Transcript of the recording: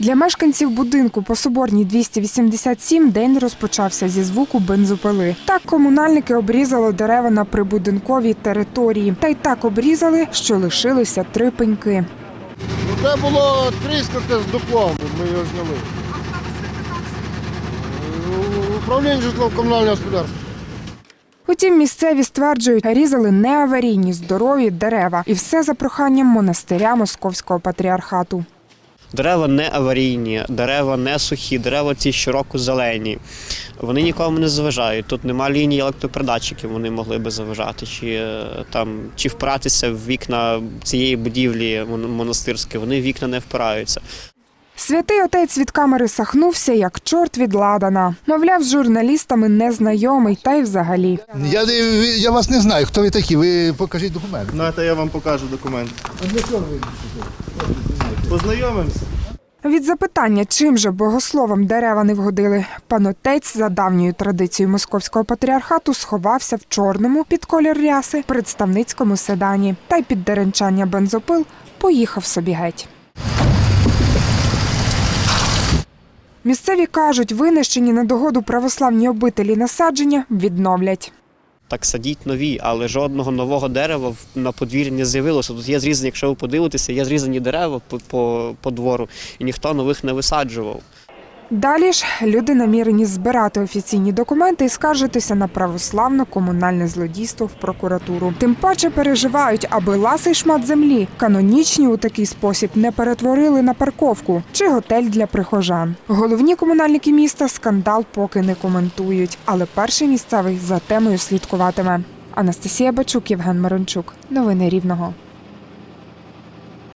Для мешканців будинку по Соборній 287 день розпочався зі звуку бензопили. Так комунальники обрізали дерева на прибудинковій території. Та й так обрізали, що лишилися три пеньки. Це було тріскати з дуплом, ми його зняли. Управління житлово-комунального господарства. Утім, місцеві стверджують, різали не аварійні здорові дерева, і все за проханням монастиря Московського патріархату. Дерева не аварійні, дерева не сухі, дерева ці щороку зелені. Вони нікому не заважають. Тут нема лінії електропередатчиків, вони могли би заважати, чи е, там чи впиратися в вікна цієї будівлі монастирської. Вони в вікна не впираються. Святий отець від камери сахнувся, як чорт від ладана. Мовляв, з журналістами незнайомий, та й взагалі. Я, я вас не знаю, хто ви такі, ви покажіть документи. Ну, це я вам покажу документ. А для чого ви Познайомимося. Від запитання, чим же богословам дерева не вгодили, пан отець за давньою традицією московського патріархату сховався в чорному під колір ряси представницькому седані та й під деренчання бензопил поїхав собі геть. Місцеві кажуть, винищені на догоду православні обителі насадження відновлять. Так садіть нові, але жодного нового дерева на подвір'ї не з'явилося. Тут є зрізані, якщо ви подивитеся, є зрізані дерева по, по, по двору, і ніхто нових не висаджував. Далі ж люди намірені збирати офіційні документи і скаржитися на православно комунальне злодійство в прокуратуру. Тим паче переживають, аби ласий шмат землі канонічні у такий спосіб не перетворили на парковку чи готель для прихожан. Головні комунальники міста скандал поки не коментують, але перший місцевий за темою слідкуватиме. Анастасія Бачук, Євген Марончук. Новини Рівного.